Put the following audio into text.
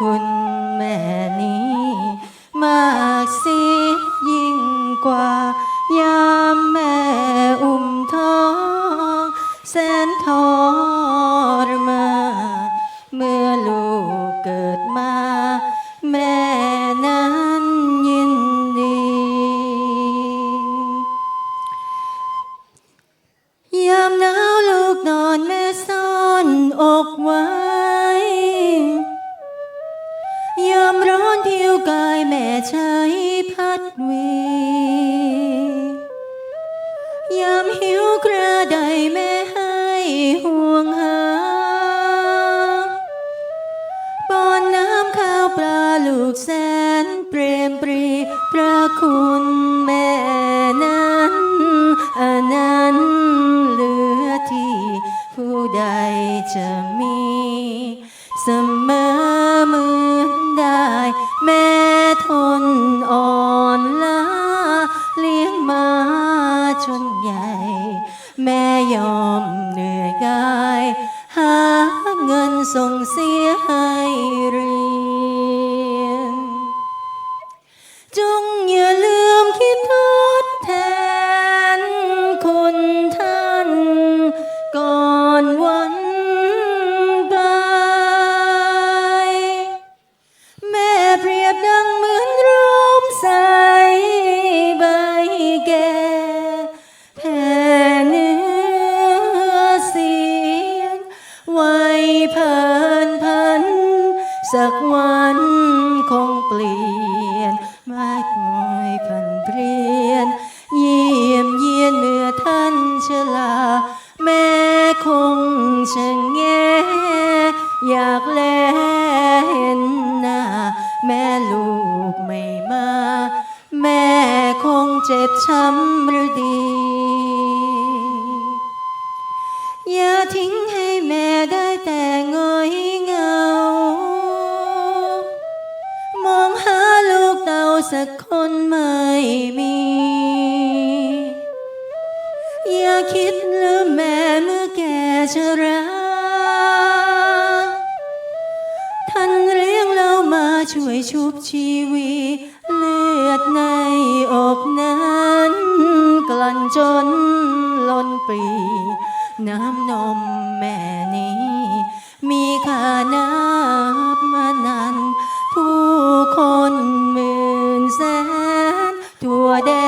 คุณแม่นี้ มากสิยิ่งกว่า ยามแม่อุ้มท้องแสนทรมานเมื่อลูก ผิวกายแม่ใช้พัดเวยามหิวกระไดแม่ให้ห่วงหาปอนน้ำข้าวปลาลูกแสนเปรมปรีพระคุณแม่นั้นอันนั้นเหลือที่ผู้ใดจะมีเสมอมือ แม่ทนอ่อนล้าเลี้ยงมาจนใหญ่ แม่ยอมเหนื่อยกาย หาเงินส่งเสียให้เรีย ไว้เพันพัน สักวันคงเปลี่ยนไม่คอยพันเปลี่ยน เยี่ยมเยียนเมื่อท่านชลา แม่คงชะแงอยากแลเห็นหน้า แม่ลูกไม่มา แม่คงเจ็บช้ำหรือดี อย่าทิ้งให้ คนไม่มี อย่าคิดลืมแม่เมื่อแก่ชราท่านเลี้ยงเรามาช่วยชุบชีวีเลือดในอกนั้นกลั่นจนล้นปรี น้ำนมแม่นี้ มีค่านับา